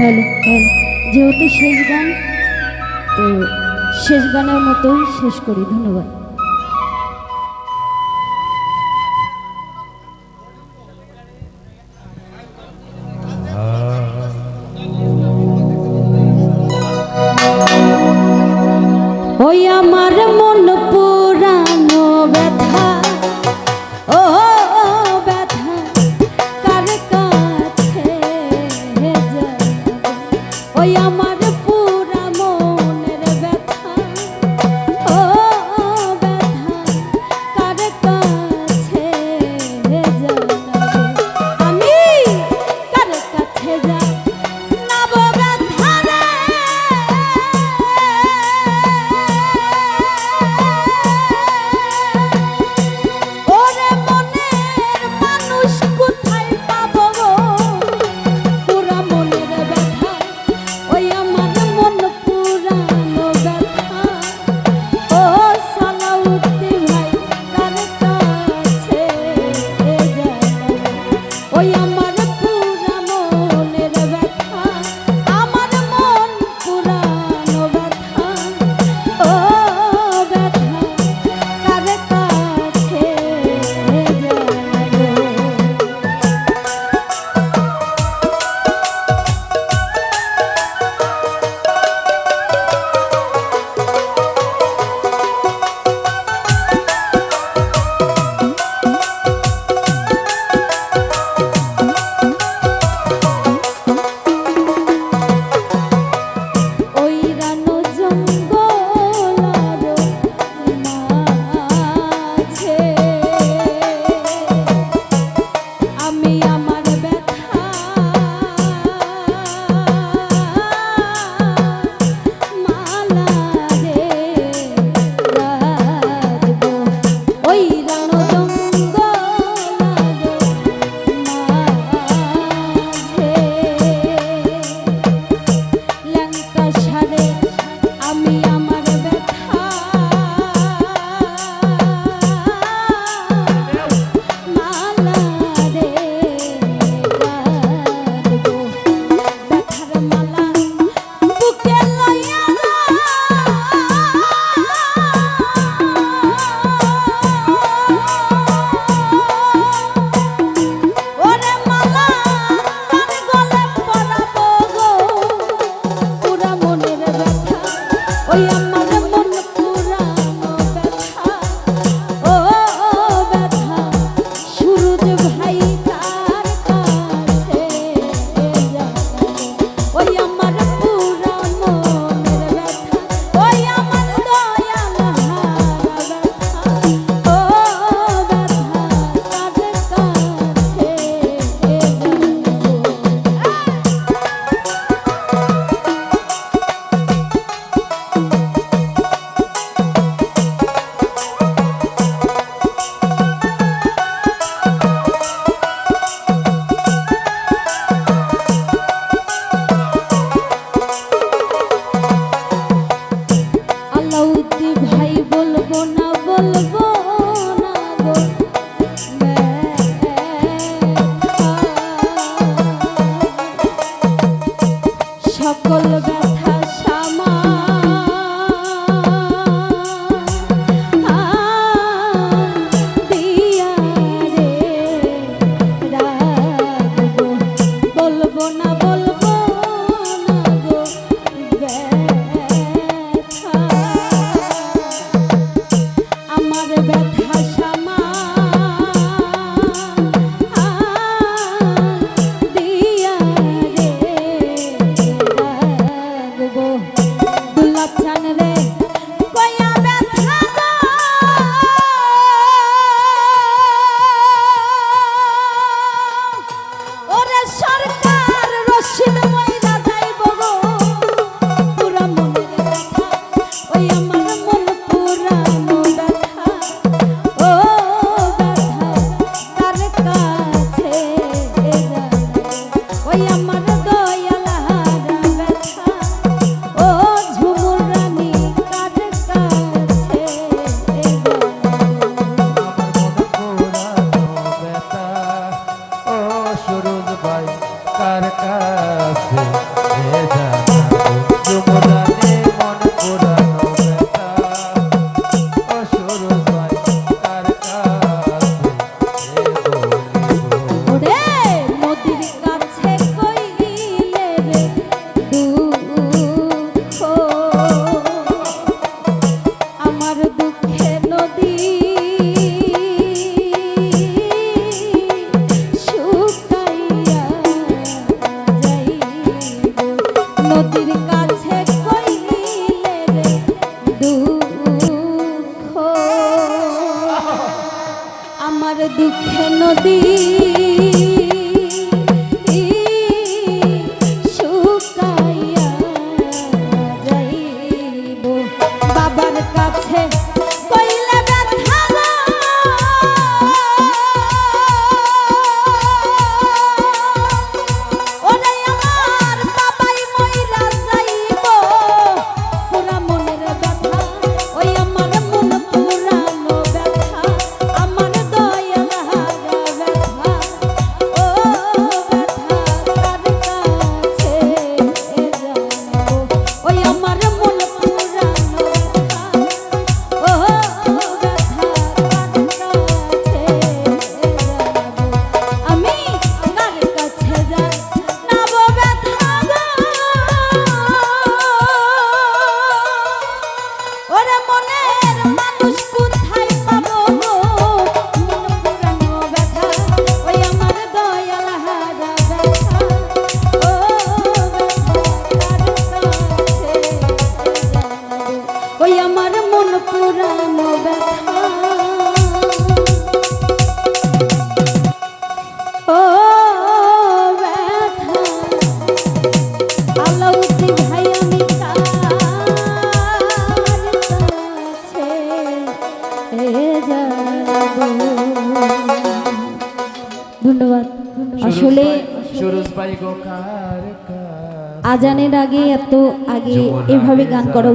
Hello hello যেহেতু শেষ গান তো শেষ গানের মতোই শেষ করি। ধন্যবাদ। ধন্যবাদ। আসলে আজানের আগে এত আগে এভাবে গান করা